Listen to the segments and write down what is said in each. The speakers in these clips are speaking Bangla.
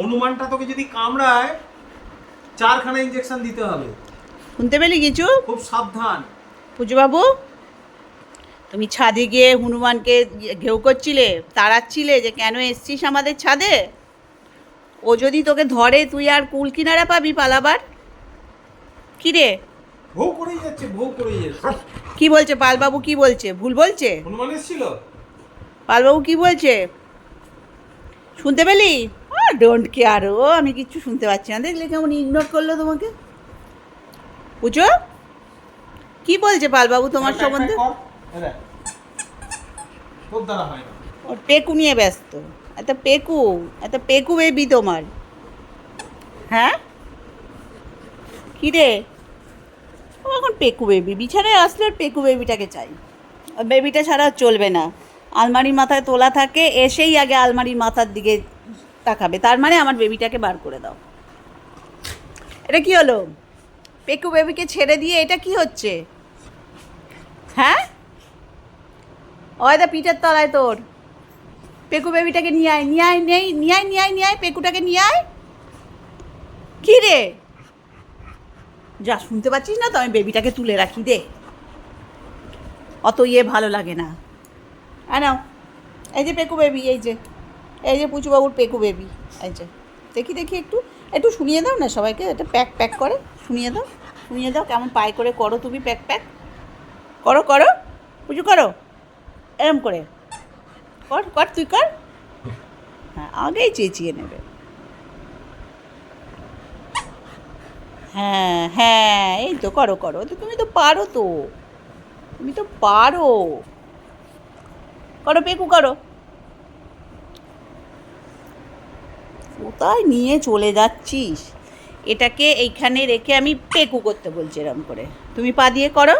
হনুমানটা তোকে যদি কামড়ায় চারখানা ইঞ্জেকশন দিতে হবে। শুনতে পেলি কিছু? খুব সাবধান। পুজোবাবু তুমি ছাদে গিয়ে হনুমানকে ঘেউ করছিলে তাড়াচ্ছিলে যে কেন এসছিস আমাদের ছাদে? ও যদি তোকে ধরে তুই আর কুল কিনারা পাবি পালাবার? কি রে ভৌ করেই যাচ্ছে ভৌ করেই যাচ্ছে। কি বলছে? পালবাবু কি বলছে? ভুল বলছে? হনুমান এসেছিল? পালবাবু কি বলছে? শুনতে পেলি? ডোন্ট কেয়ার ও আমি কিচ্ছু শুনতে পাচ্ছি না। দেখলে কেমন ইগনোর করল তোমাকে? পুজো? কি বলছে পালবাবু তোমার সম্বন্ধে? ওর পেকু নিয়ে ব্যস্ত। এত পেকু এত পেকু বেবি তোমার। হ্যাঁ? কি রে? ও এখন পেকু বেবি বিছানায় আসলে ওর পেকু বেবিটাকে চাই। বেবিটা ছাড়া আর চলবে না। আলমারির মাথায় তোলা থাকে এসেই আগে আলমারির মাথার দিকে তাকাবে তার মানে আমার বেবিটাকে বার করে দাও। এটা কি হলো? পেকু বেবিকে ছেড়ে দিয়ে এটা কি হচ্ছে? হ্যাঁ? ওয়দা পিঠের তলায় তোর। পেকু বেবিটাকে নিয়ে আয় নিয়ে আয়, নেই, নিয়ে আয় নিয়ে আয় নিয়ে আয়, পেকুটাকে নিয়ে আয়। কি রে? যা, শুনতে পাচ্ছিস না তো? আমি বেবিটাকে তুলে রাখি দে। অত ইয়ে ভালো লাগে না। হ্যাঁ নাও। এই যে পেকু বেবি এই যে। এই যে পুচুবাবুর পেকু বেবি, এই যে। দেখি দেখি একটু একটু শুনিয়ে দাও না সবাইকে এটা প্যাক প্যাক করে, শুনিয়ে দাও শুনিয়ে দাও কেমন পায়ে করে করো তুমি প্যাক প্যাক। করো করো, পুজো করো, এরম করে। কর কর, তুই কর। হ্যাঁ আগেই চেঁচিয়ে নেবে। হ্যাঁ হ্যাঁ এই তো করো করো। তো তুমি তো পারো তো। তুমি তো পারো। করো, পেকু, করো। কোথায় নিয়ে চলে যাচ্ছিস? এটাকে এইখানে রেখে আমি পেকু করতে বলছি এরম করে। তুমি পা দিয়ে করো।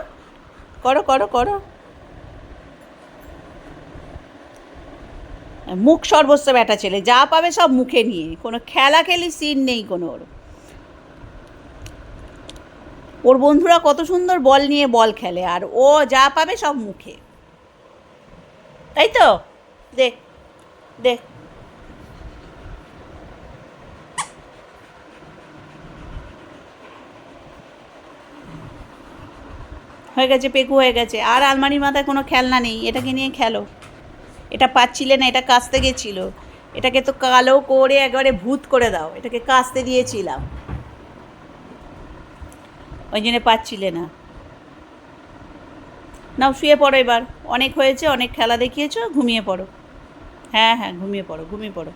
করো করো করো। মুখ সর্বস্ব ব্যাটা ছেলে, যা পাবে সব মুখে নিয়ে। কোনো খেলা খেলি সিন নেই কোনো ওর। ওর বন্ধুরা কত সুন্দর বল নিয়ে বল খেলে, আর ও যা পাবে সব মুখে। তাই তো? দেখ দে। হয়ে গেছে পেকু হয়ে গেছে। আর আলমারির মাথায় কোনো খেলনা নেই, এটাকে নিয়ে খেলো। এটা পাচ্ছিলে না, এটা কাচতে গেছিল। এটাকে তো কালো করে একবারে ভূত করে দাও, এটাকে কাচতে দিয়েছিলাম। ওই জন্য পাচ্ছিলে না। নাও, শুয়ে পড়ো এবার। অনেক হয়েছে, অনেক খেলা দেখিয়েছো, ঘুমিয়ে পড়ো। হ্যাঁ হ্যাঁ ঘুমিয়ে পড়ো ঘুমিয়ে পড়ো।